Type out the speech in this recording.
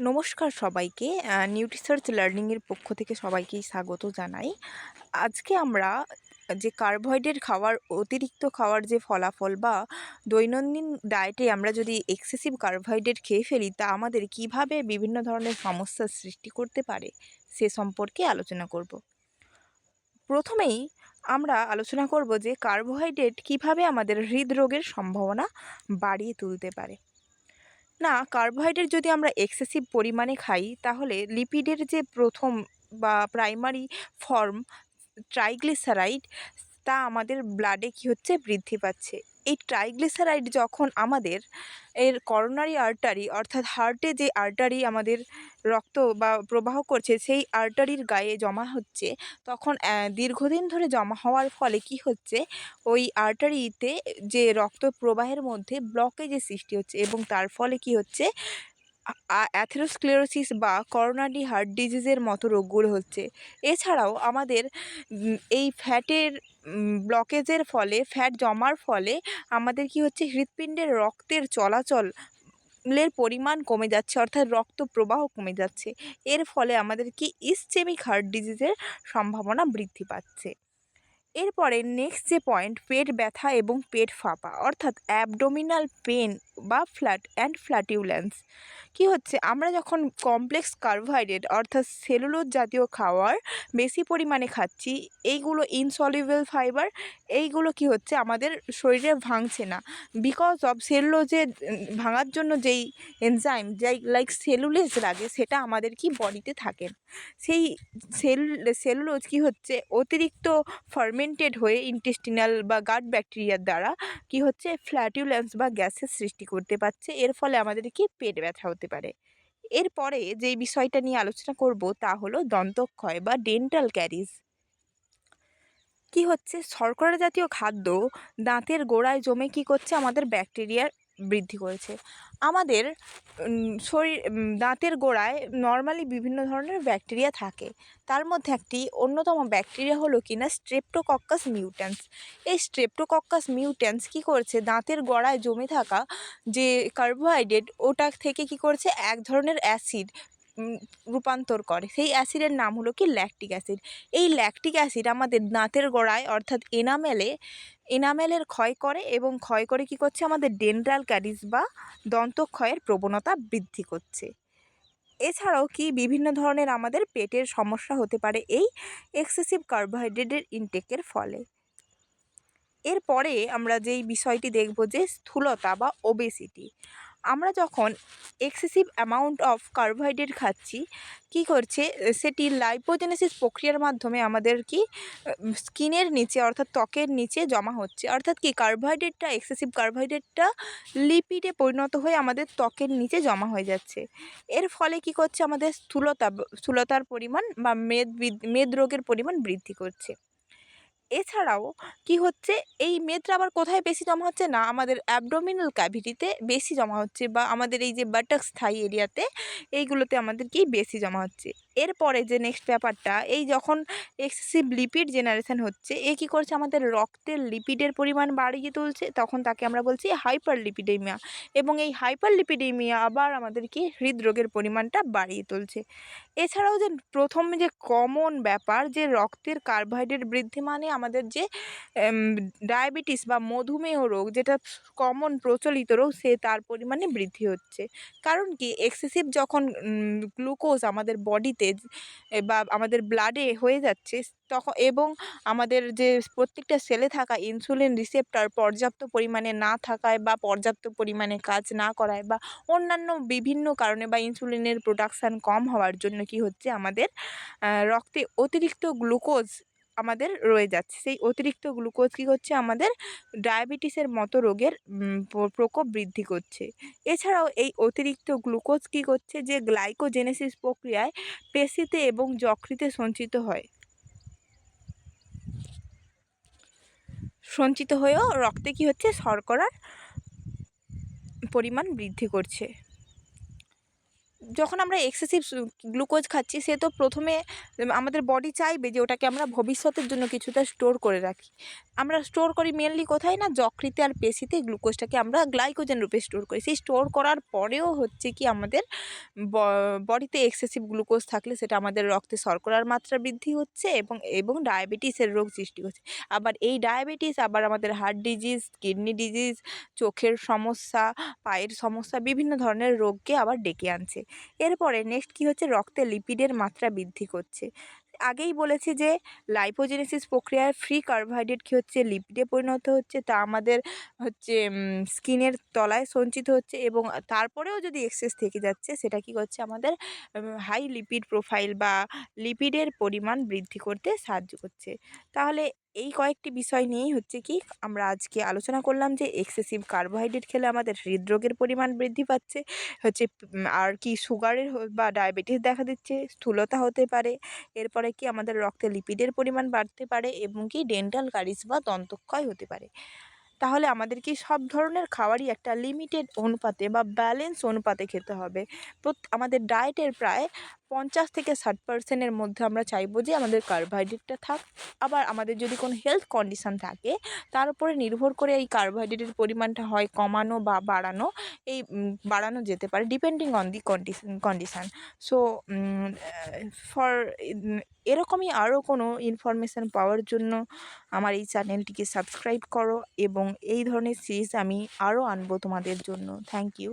নমস্কার সবাইকে নিউট্রিসার্চ লার্নিংয়ের পক্ষ থেকে সবাইকেই স্বাগত জানাই। আজকে আমরা যে কার্বোহাইড্রেট খাওয়ার, অতিরিক্ত খাওয়ার যে ফলাফল বা দৈনন্দিন ডায়েটে আমরা যদি এক্সেসিভ কার্বোহাইড্রেট খেয়ে ফেলি, তা আমাদের কীভাবে বিভিন্ন ধরনের সমস্যার সৃষ্টি করতে পারে, সে সম্পর্কে আলোচনা করব। প্রথমেই আমরা আলোচনা করব যে কার্বোহাইড্রেট কীভাবে আমাদের হৃদরোগের সম্ভাবনা বাড়িয়ে তুলতে পারে। না কার্বোহাইড্রেট যদি আমরা এক্সেসিভ পরিমাণে খাই, তাহলে লিপিডের যে প্রথম বা প্রাইমারি ফর্ম ট্রাইগ্লিসারাইড তা আমাদের ব্লাডে কী হচ্ছে? বৃদ্ধি পাচ্ছে। এই ট্রাইগ্লিসারাইড যখন আমাদের এর করোনারি আর্টারি অর্থাৎ হার্টে যে আর্টারি আমাদের রক্ত বা প্রবাহ করছে, সেই আর্টারির গায়ে জমা হচ্ছে, তখন দীর্ঘদিন ধরে জমা হওয়ার ফলে কি হচ্ছে, ওই আর্টারিতে যে রক্ত প্রবাহের মধ্যে ব্লকেজের সৃষ্টি হচ্ছে এবং তার ফলে কি হচ্ছে অ্যাথেরোস্ক্লেরোসিস বা করোনারি হার্ট ডিজিজের মতো রোগগুলো হচ্ছে। এছাড়াও আমাদের এই ফ্যাটের ব্লকেজের ফলে, ফ্যাট জমার ফলে আমাদের কি হচ্ছে, হৃৎপিণ্ডের রক্তের চলাচল লের পরিমাণ কমে যাচ্ছে, অর্থাৎ রক্ত প্রবাহ কমে যাচ্ছে। এর ফলে আমাদের কি ইসচেমিক হার্ট ডিজিজের সম্ভাবনা বৃদ্ধি পাচ্ছে। এরপরে নেক্সট যে পয়েন্ট পেট ব্যথা এবং পেট ফাঁপা, অর্থাৎ অ্যাবডোমিনাল পেন বা ফ্ল্যাট অ্যান্ড ফ্ল্যাটিউল্যান্স কি হচ্ছে? আমরা যখন কমপ্লেক্স কার্বোহাইড্রেট অর্থাৎ সেলুলোজ জাতীয় খাওয়ার বেশি পরিমাণে খাচ্ছি, এইগুলো ইনসলিউবল ফাইবার এইগুলো কি হচ্ছে? আমাদের শরীরে ভাঙছে না। বিকজ অফ সেলুলোজের ভাঙার জন্য যেই এনজাইম যাই লাইক সেলুলেজ লাগে, সেটা আমাদের কি বডিতে থাকে সেই সেল সেলুলোজ কি হচ্ছে? অতিরিক্ত ফার্মেন্টেড হয়ে ইন্টেস্টিনাল বা গাট ব্যাকটেরিয়ার দ্বারা কি হচ্ছে? ফ্ল্যাটিউল্যান্স বা গ্যাসের সৃষ্টি করতে পারছে। এর ফলে আমাদের কি? পেট ব্যথা হতে পারে। এরপরে যে বিষয়টা নিয়ে আলোচনা করব তা হলো দন্তক্ষয় বা ডেন্টাল ক্যারিজ কি হচ্ছে? শর্করা জাতীয় খাদ্য দাঁতের গোড়ায় জমে কি করছে? আমাদের ব্যাকটেরিয়ার বৃদ্ধি করেছে। আমাদের শরীর দাঁতের গোড়ায় নর্মালি বিভিন্ন ধরনের ব্যাকটেরিয়া থাকে। তার মধ্যে একটি অন্যতম ব্যাকটেরিয়া হলো কিনা স্ট্রেপ্টোকক্কাস মিউট্যান্স এই স্ট্রেপ্টোকক্কাস মিউট্যান্স কি করছে? দাঁতের গোড়ায় জমে থাকা যে কার্বোহাইড্রেট ওটা থেকে কি করছে? এক ধরনের অ্যাসিড রূপান্তর করে। সেই অ্যাসিডের নাম হলো কি? ল্যাকটিক অ্যাসিড এই ল্যাকটিক অ্যাসিড আমাদের দাঁতের গোড়ায়, অর্থাৎ এনামেলে এনামেলের ক্ষয় করে এবং ক্ষয় করে কি করছে? আমাদের ডেন্টাল ক্যারিজ বা দন্তক্ষয়ের প্রবণতা বৃদ্ধি করছে। এছাড়াও কি বিভিন্ন ধরনের আমাদের পেটের সমস্যা হতে পারে? এই এক্সেসিভ কার্বোহাইড্রেটের ইনটেকের ফলে। এরপরে আমরা যেই বিষয়টি দেখব যে স্থূলতা বা ওবেসিটি আমরা যখন এক্সেসিভ অ্যামাউন্ট অফ কার্বোহাইড্রেট খাচ্ছি, কি করছে? সেটি লাইপোজেনেসিস প্রক্রিয়ার মাধ্যমে আমাদের কি স্কিনের নিচে অর্থাৎ ত্বকের নিচে জমা হচ্ছে। অর্থাৎ কি কার্বোহাইড্রেটটা এক্সেসিভ কার্বোহাইড্রেটটা লিপিডে পরিণত হয়ে আমাদের ত্বকের নিচে জমা হয়ে যাচ্ছে। এর ফলে কি করছে? আমাদের স্থূলতা, স্থূলতার পরিমাণ বা মেদ মেদ রোগের পরিমাণ বৃদ্ধি করছে। এছাড়াও কি হচ্ছে, এই মেদটা আবার কোথায় বেশি জমা হচ্ছে? না, আমাদের অ্যাবডোমিনাল ক্যাভিটিতে বেশি জমা হচ্ছে বা আমাদের এই যে বাটাক্স স্থায়ী এরিয়াতে এইগুলোতে আমাদের কি বেশি জমা হচ্ছে। এরপরে যে নেক্সট ব্যাপারটা, এই যখন এক্সেসিভ লিপিড জেনারেশন হচ্ছে, এ কী করছে? আমাদের রক্তের লিপিডের পরিমাণ বাড়িয়ে তুলছে, তখন তাকে আমরা বলছি হাইপার লিপিডেমিয়া এবং এই হাইপার লিপিডেমিয়া আবার আমাদের কি হৃদরোগের পরিমাণটা বাড়িয়ে তুলছে। এছাড়াও যে প্রথম যে কমন ব্যাপার, যে রক্তের কার্বোহাইড্রেট বৃদ্ধি মানে আমাদের যে ডায়াবেটিস বা মধুমেহ রোগ, যেটা কমন প্রচলিত রোগ, সে তার পরিমাণে বৃদ্ধি হচ্ছে। কারণ কি? এক্সেসিভ যখন গ্লুকোজ আমাদের বডিতে বা আমাদের ব্লাডে হয়ে যাচ্ছে তখন এবং আমাদের যে প্রত্যেকটা সেলে থাকা ইনসুলিন রিসেপ্টার পর্যাপ্ত পরিমাণে না থাকায় বা পর্যাপ্ত পরিমাণে কাজ না করায় বা অন্যান্য বিভিন্ন কারণে বা ইনসুলিনের প্রোডাকশান কম হওয়ার জন্য কি হচ্ছে আমাদের রক্তে অতিরিক্ত গ্লুকোজ আমাদের রয়ে যাচ্ছে। সেই অতিরিক্ত গ্লুকোজ কী করছে? আমাদের ডায়াবেটিসের মতো রোগের প্রকোপ বৃদ্ধি করছে। এছাড়াও এই অতিরিক্ত গ্লুকোজ কী করছে? যে গ্লাইকোজেনেসিস প্রক্রিয়ায় পেশিতে এবং যকৃতে সঞ্চিত হয়। সঞ্চিত হয়েও রক্তে কী হচ্ছে? শর্করার পরিমাণ বৃদ্ধি করছে। যখন আমরা এক্সেসিভ গ্লুকোজ খাচ্ছি, সে তো প্রথমে, আমাদের বডি চাইবে যে ওটাকে আমরা ভবিষ্যতের জন্য কিছুটা স্টোর করে রাখি। আমরা স্টোর করি মেনলি কোথায় না? যকৃতে আর পেশিতে গ্লুকোজটাকে আমরা গ্লাইকোজেন রূপে স্টোর করি। সেই স্টোর করার পরেও হচ্ছে কি আমাদের বডিতে এক্সেসিভ গ্লুকোজ থাকলে সেটা আমাদের রক্তে শর্করার মাত্রা বৃদ্ধি হচ্ছে এবং এবং ডায়াবেটিসের রোগ সৃষ্টি হচ্ছে। আবার এই ডায়াবেটিস আবার আমাদের হার্ট ডিজিজ কিডনি ডিজিজ চোখের সমস্যা, পায়ের সমস্যা, বিভিন্ন ধরনের রোগকে আবার ডেকে আনছে। এরপরে নেক্সট কী হচ্ছে? রক্তে লিপিডের মাত্রা বৃদ্ধি করছে। আগেই বলেছি যে লাইপোজেনেসিস প্রক্রিয়ায় ফ্রি কার্বোহাইড্রেট কী হচ্ছে? লিপিডে পরিণত হচ্ছে, তা আমাদের হচ্ছে স্কিনের তলায় সঞ্চিত হচ্ছে এবং তারপরেও যদি এক্সেস থেকে যাচ্ছে, সেটা কী করছে? আমাদের হাই লিপিড প্রোফাইল বা লিপিডের পরিমাণ বৃদ্ধি করতে সাহায্য করছে। তাহলে এই কয়েকটি বিষয় নিয়েই হচ্ছে কি, আমরা আজকে আলোচনা করলাম যে এক্সেসিভ কার্বোহাইড্রেট খেলে আমাদের হৃদরোগের পরিমাণ বৃদ্ধি পাচ্ছে, হচ্ছে আর কি সুগারের বা ডায়াবেটিস দেখা দিচ্ছে, স্থূলতা হতে পারে, এরপরে কি আমাদের রক্তে লিপিডের পরিমাণ বাড়তে পারে এবং কি ডেন্টাল কারিস বা দন্তক্ষয় হতে পারে। তাহলে আমাদের কি সব ধরনের খাবারই একটা লিমিটেড অনুপাতে বা ব্যালেন্স অনুপাতে খেতে হবে। আমাদের ডায়েটের প্রায় পঞ্চাশ থেকে ষাট পার্সেন্টের মধ্যে আমরা চাইব যে আমাদের কার্বোহাইড্রেটটা থাক। আবার আমাদের যদি কোনো হেলথ কন্ডিশান থাকে, তার উপরে নির্ভর করে এই কার্বোহাইড্রেটের পরিমাণটা হয় কমানো বা বাড়ানো। এই বাড়ানো যেতে পারে depending on the condition condition so for এরকমই আরও কোনো ইনফরমেশান পাওয়ার জন্য আমার এই চ্যানেলটিকে সাবস্ক্রাইব করো এবং এই ধরনের সিরিজ আমি আরও আনব তোমাদের জন্য। Thank you